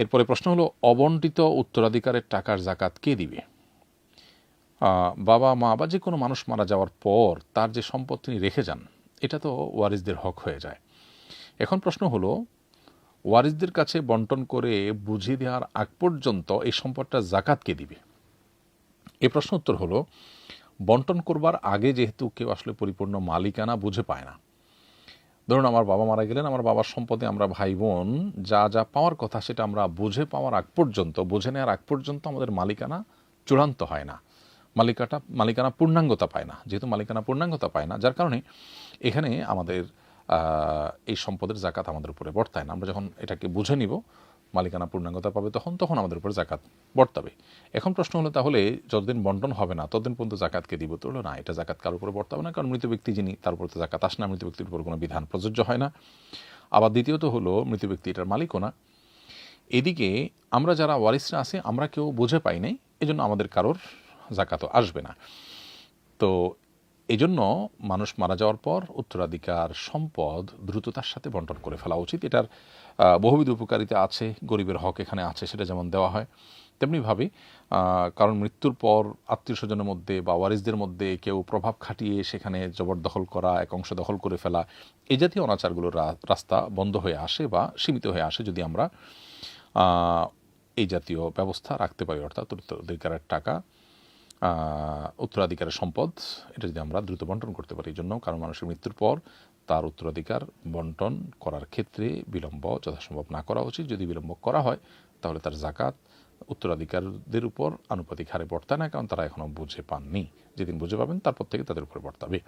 এরপরে প্রশ্ন হলো, অবন্টিত উত্তরাধিকারের টাকার জাকাত কে দিবে? বাবা, মা বা যে কোনো মানুষ মারা যাওয়ার পর তার যে সম্পদ তিনি রেখে যান, এটা তো ওয়ারিসদের হক হয়ে যায়। এখন প্রশ্ন হলো, ওয়ারিসদের কাছে বন্টন করে বুঝিয়ে দেওয়ার আগ পর্যন্ত এই সম্পদটা জাকাত কে দিবে? এ প্রশ্ন উত্তর হলো, বন্টন করবার আগে যেহেতু কেউ আসলে পরিপূর্ণ মালিকানা বুঝে পায় না। ধরুন, আমার বাবা মারা গেলেন, আমার বাবার সম্পদে আমরা ভাই বোন যা যা পাওয়ার কথা সেটা আমরা বুঝে পাওয়ার আগ পর্যন্ত, বুঝে নেওয়ার আগ পর্যন্ত আমাদের মালিকানা চূড়ান্ত হয় না। মালিকাটা, মালিকানা পূর্ণাঙ্গতা পায় না, যেহেতু মালিকানা পূর্ণাঙ্গতা পায় না, যার কারণে এখানে আমাদের এই সম্পদের জাকাত আমাদের উপরে বর্তায় না। আমরা যখন এটাকে বুঝে নিব মালিকানা পূর্ণাঙ্গতা পাবে, তখন তখন আমাদের উপরে জাকাত বর্তাবে। এখন প্রশ্ন হলো তাহলে যতদিন বন্টন হবে না, ততদিন পর্যন্ত জাকাতকে দিব তো না? এটা জাকাত কার উপরে বর্তাবে না? কারণ মৃত ব্যক্তি যিনি, তার উপরে তো জাকাত আসে না, মৃত ব্যক্তির উপর কোনো বিধান প্রযোজ্য হয় না। আবার দ্বিতীয়ত হলো, মৃত ব্যক্তি এটার মালিকও না। এদিকে আমরা যারা ওয়ারিসরা আছি, আমরা কেউ বুঝে পাই নাই, এজন্য আমাদের কারোর জাকাতও আসবে না। তো এই জন্য মানুষ মারা যাওয়ার পর উত্তরাধিকার সম্পদ দ্রুততার সাথে বন্টন করে ফেলা উচিত। এটার বহুবিধ উপকারিতা আছে, গরিবের হক এখানে আছে, সেটা যেমন দেওয়া হয়, তেমনিভাবে কারণ মৃত্যুর পর আত্মীয় স্বজনের মধ্যে বা ওয়ারিসদের মধ্যে কেউ প্রভাব খাটিয়ে সেখানে জবরদখল করা, এক অংশ দখল করে ফেলা এই জাতীয় অনাচারগুলোর রাস্তা বন্ধ হয়ে আসে বা সীমিত হয়ে আসে যদি আমরা এই জাতীয় ব্যবস্থা রাখতে পারি, অর্থাৎ উত্তরাধিকারের টাকা। উত্তরাধিকারের সম্পদ, এটা যদি আমরা দ্রুত বন্টন করতে পারি, এই জন্য কারণ মানুষের মৃত্যুর পর তার উত্তরাধিকার বন্টন করার ক্ষেত্রে বিলম্ব যথাসম্ভব না করা উচিত। যদি বিলম্ব করা হয়, তাহলে তার জাকাত উত্তরাধিকারদের উপর আনুপাতিক হারে বর্তায় না, কারণ তারা এখনও বুঝে পাননি। যেদিন বুঝে পাবেন, তারপর থেকে তাদের উপরে বর্তাবে।